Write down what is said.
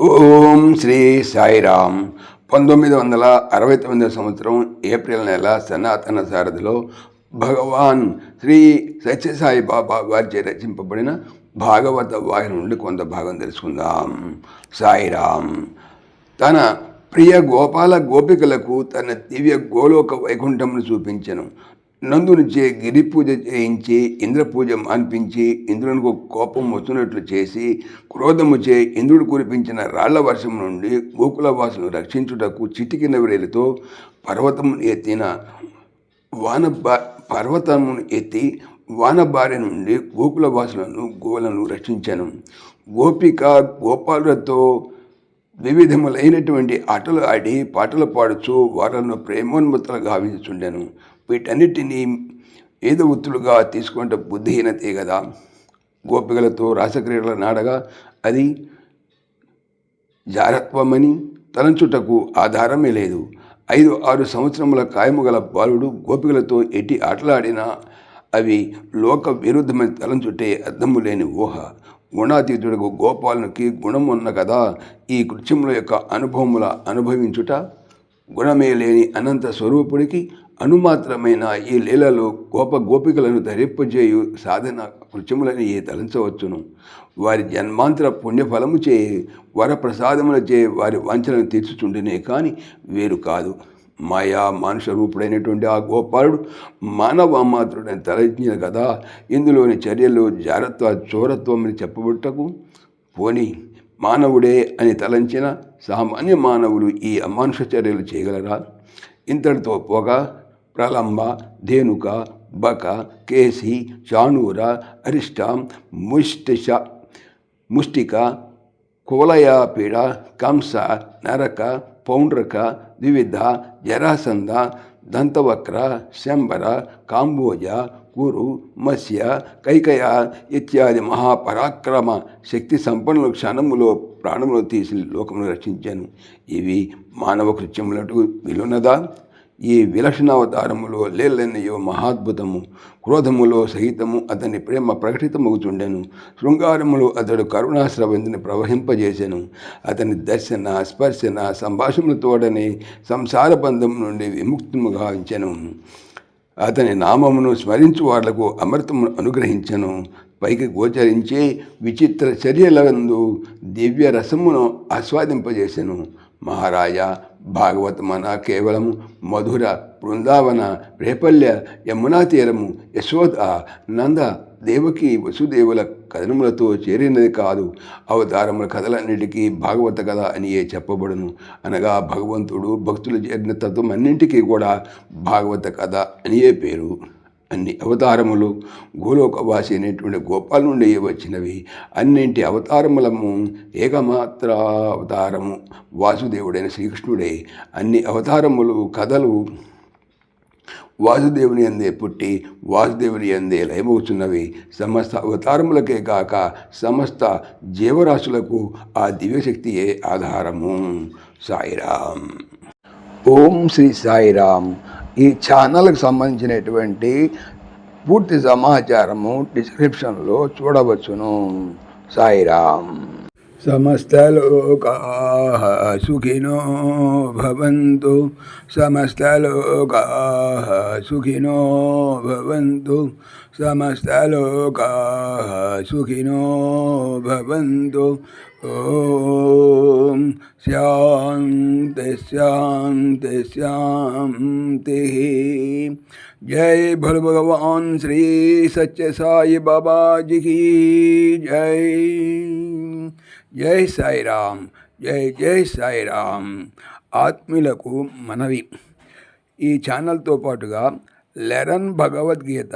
ఓం శ్రీ సాయిరామ్. పంతొమ్మిది వందల అరవై తొమ్మిదవ సంవత్సరం ఏప్రిల్ నెల సనాతన సారథిలో భగవాన్ శ్రీ సత్యసాయి బాబా వారిచే రచింపబడిన భాగవత వాహిని నుండి కొంత భాగం తెలుసుకుందాం. సాయిరామ్. తన ప్రియ గోపాల గోపికలకు తన దివ్య గోలోక వైకుంఠమును చూపించను. నందునిచే గిరి పూజ చేయించి ఇంద్రపూజ అనిపించి మాన్పించి ఇంద్రునికి కోపం వస్తున్నట్లు చేసి క్రోధముచే ఇంద్రుడు కురిపించిన రాళ్ళ వర్షం నుండి గోకులవాసులను రక్షించుటకు చిటికిన వేలితో పర్వతమును ఎత్తిన వాన పర్వతమును ఎత్తి వానబారి నుండి గోకులవాసులను గోవులను రక్షించాను. గోపిక గోపాలులతో వివిధములైనటువంటి ఆటలు ఆడి పాటలు పాడుచు వారలను ప్రేమోన్మత్తలు గావించుండెను వీటన్నిటినీ ఏదవృత్తులుగా తీసుకుంటే బుద్ధిహీనతే కదా. గోపికలతో రాసక్రియల నాడగా అది జారత్వమని తలంచుటకు ఆధారమే లేదు. ఐదు ఆరు సంవత్సరముల కాయము గల బాలుడు గోపికలతో ఎట్టి ఆటలాడినా అవి లోక విరుద్ధమైన తలంచుటే అర్థము లేని ఊహ. గుణాతీతుడుకు గోపాలునికి గుణం ఉన్న కదా ఈ కృత్యముల యొక్క అనుభవముల అనుభవించుట? గుణమే లేని అనంత స్వరూపుడికి అనుమాత్రమైన ఈ లీలలో గోప గోపికలను ధరింపజేయు సాధన కృత్యములని ఏ తలంచవచ్చును? వారి జన్మాంతర పుణ్యఫలము చే వరప్రసాదముల చే వారి వంచనను తీర్చుచుండినే కానీ వేరు కాదు. మాయా మానుష రూపుడైనటువంటి ఆ గోపాలుడు మానవ మాతృడని తలజ్ఞ కదా ఇందులోని చర్యలు జారత్వ చోరత్వం అని చెప్పబట్టకు పోనీ మానవుడే అని తలంచిన సామాన్య మానవులు ఈ అమానుష చర్యలు చేయగలరా? ఇంతటితో పోగా ప్రలంబ ధేనుక బక కేసి చాణూర అరిష్ట ముష్టిష ముష్టిక కువలయాపీడ కంస నరక పౌండ్రక ద్విధ జరాసంద దంతవక్ర శంబర కాంబోజ కురు మత్స్య కైకయ ఇత్యాది మహాపరాక్రమ శక్తి సంపన్నుల క్షణములో ప్రాణములు తీసి లోకమును రక్షించాను. ఇవి మానవ కృత్యములకు విలున్నదా? ఈ విలక్షణావతారములో లేలనయో మహాద్భుతము క్రోధములో సహితము అతని ప్రేమ ప్రకటితమవుతుండెను శృంగారములో అతడు కరుణాశ్రవంతిని ప్రవహింపజేసెను. అతని దర్శన స్పర్శన సంభాషణలతోడని సంసార బంధం నుండి విముక్తము గావించెను అతని నామమును స్మరించు వాళ్ళకు అమృతమును అనుగ్రహించను. పైకి గోచరించే విచిత్ర చర్యలందు దివ్య రసమును ఆస్వాదింపజేసెను. మహారాజా భాగవతమన కేవలము మధుర బృందావన రేపల్య యమునా తీరము యశోద నంద దేవకి వసుదేవుల కథనములతో చేరినది కాదు. అవతారముల కథలన్నిటికీ భాగవత కథ అనియే చెప్పబడును. అనగా భగవంతుడు భక్తులు చేరిన తత్వం అన్నింటికీ కూడా భాగవత కథ అనియే పేరు. అన్ని అవతారములు గోలోకవాసి అనేటువంటి గోపాల నుండి వచ్చినవి. అన్నింటి అవతారములము ఏకమాత్ర అవతారము. వాసుదేవుడైన శ్రీకృష్ణుడే. అన్ని అవతారములు కథలు వాసుదేవుని అందే పుట్టి వాసుదేవుని అందే లయమవుతున్నవి సమస్త అవతారములకే కాక సమస్త జీవరాశులకు ఆ దివ్యశక్తియే ఆధారము. సాయిరామ్. ఓం శ్రీ సాయిరామ్. ఈ ఛానల్కి సంబంధించినటువంటి పూర్తి సమాచారము డిస్క్రిప్షన్లో చూడవచ్చును. సాయిరామ్. సమస్తలోకా సుఖినో భవంతు. సమస్తలోకా సుఖినో భవంతు. సమస్తలోకా సుఖినో భవంతు. ఓం శాంతి. శాంతి శాంతి जय भोल भगवान श्री सच्चे साई बाबा जी की जय జై సాయిరామ్ జై జై సాయిరామ్ ఆత్మీయులకు మనవి ఈ ఛానల్తో పాటుగా లెరన్ భగవద్గీత